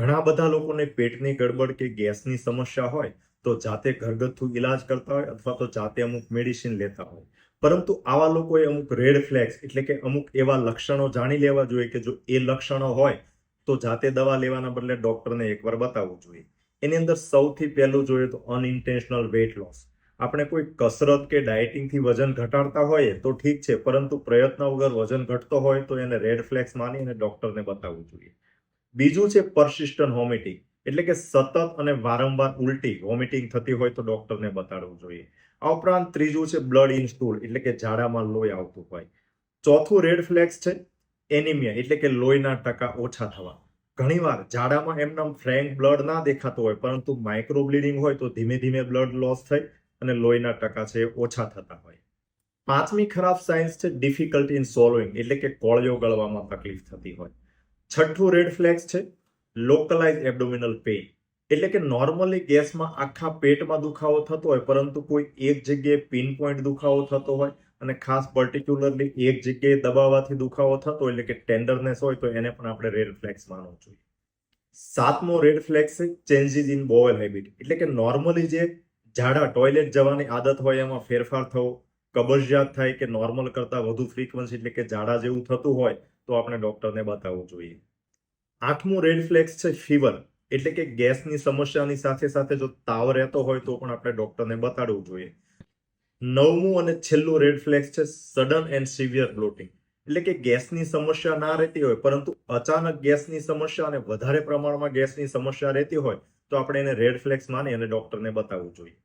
ઘણા બધા લોકોને પેટની ગડબડ કે ગેસની સમસ્યા હોય તો જાતે ઘરગથ્થુ ઈલાજ કરતા હોય અથવા તો જાતે અમુક મેડિસિન લેતા હોય. પરંતુ આવા લોકોએ અમુક રેડ ફ્લેગ્સ એટલે કે અમુક એવા લક્ષણો જાણી લેવા જોઈએ કે જો એ લક્ષણો હોય તો જાતે દવા લેવાના બદલે ડૉક્ટરને એકવાર બતાવવું જોઈએ. એની અંદર સૌથી પહેલું જોઈએ તો અનઇન્ટેન્શનલ વેઇટ લોસ આપણે કોઈ કસરત કે ડાયટિંગથી વજન ઘટાડતા હોઈએ તો ઠીક છે, પરંતુ પ્રયત્ન વગર વજન ઘટતો હોય તો એને રેડ ફ્લેક્સ માની અને ડૉક્ટરને બતાવવું જોઈએ. બીજું છે પરસિસ્ટન્ટ વોમિટિંગ એટલે કે સતત અને વારંવાર ઉલટી વોમિટિંગ થતી હોય તો ડોક્ટરને બતાડવું જોઈએ. આ ઉપરાંત ત્રીજું છે બ્લડ ઇન સ્ટૂલ એટલે કે ઝાડામાં લોહી આવતું હોય. ચોથું રેડ ફ્લેક્સ છે એનિમિયા એટલે કે લોહીના ટકા ઓછા થવા. ઘણીવાર ઝાડામાં એમનામ ફ્રેન્ક બ્લડ ના દેખાતો હોય, પરંતુ માઇક્રો બ્લીડિંગ હોય તો ધીમે ધીમે બ્લડ લોસ થઈ અને લોહીના ટકા છે ઓછા થતા હોય. પાંચમી ખરાબ સાયન્સ છે ડિફિકલ્ટી ઇન સોલ્વિંગ એટલે કે કોળિયો ગળવામાં તકલીફ થતી હોય. છઠ્ઠું રેડ ફ્લેગ્સ છે લોકલાઇઝ એબડોમિનલ પેઇન એટલે કે નોર્મલી ગેસમાં આખા પેટમાં દુખાવો થતો હોય, પરંતુ કોઈ એક જગ્યાએ પિન પોઈન્ટ દુખાવો થતો હોય અને ખાસ પર્ટિક્યુલરલી એક જગ્યાએ દબાવવાથી દુખાવો થતો એટલે કે ટેન્ડરનેસ હોય, તો એને પણ આપણે રેડ ફ્લેક્સ માનવું જોઈએ. સાતમો રેડ ફ્લેક્સ છે ચેન્જીસ ઇન બોવેલ હેબિટ એટલે કે નોર્મલી જે ઝાડા ટોયલેટ જવાની આદત હોય, એમાં ફેરફાર થવો, કબજિયાત થાય કે નોર્મલ કરતાં વધુ ફ્રીક્વન્સી એટલે કે ઝાડા જેવું થતું હોય તો આપણે ડૉક્ટરને બતાવવું જોઈએ. આઠમું રેડ ફ્લેક્સ છે ફીવર એટલે કે ગેસની સમસ્યાની સાથે સાથે જો તાવ રહેતો હોય તો પણ આપણે ડોક્ટરને બતાડવું જોઈએ. નવમું અને છેલ્લું રેડ ફ્લેક્સ છે સડન એન્ડ સિવિયર બ્લોટિંગ એટલે કે ગેસની સમસ્યા ના રહેતી હોય, પરંતુ અચાનક ગેસની સમસ્યા અને વધારે પ્રમાણમાં ગેસની સમસ્યા રહેતી હોય, તો આપણે એને રેડ ફ્લેક્સ માની અને ડૉક્ટરને બતાવવું જોઈએ.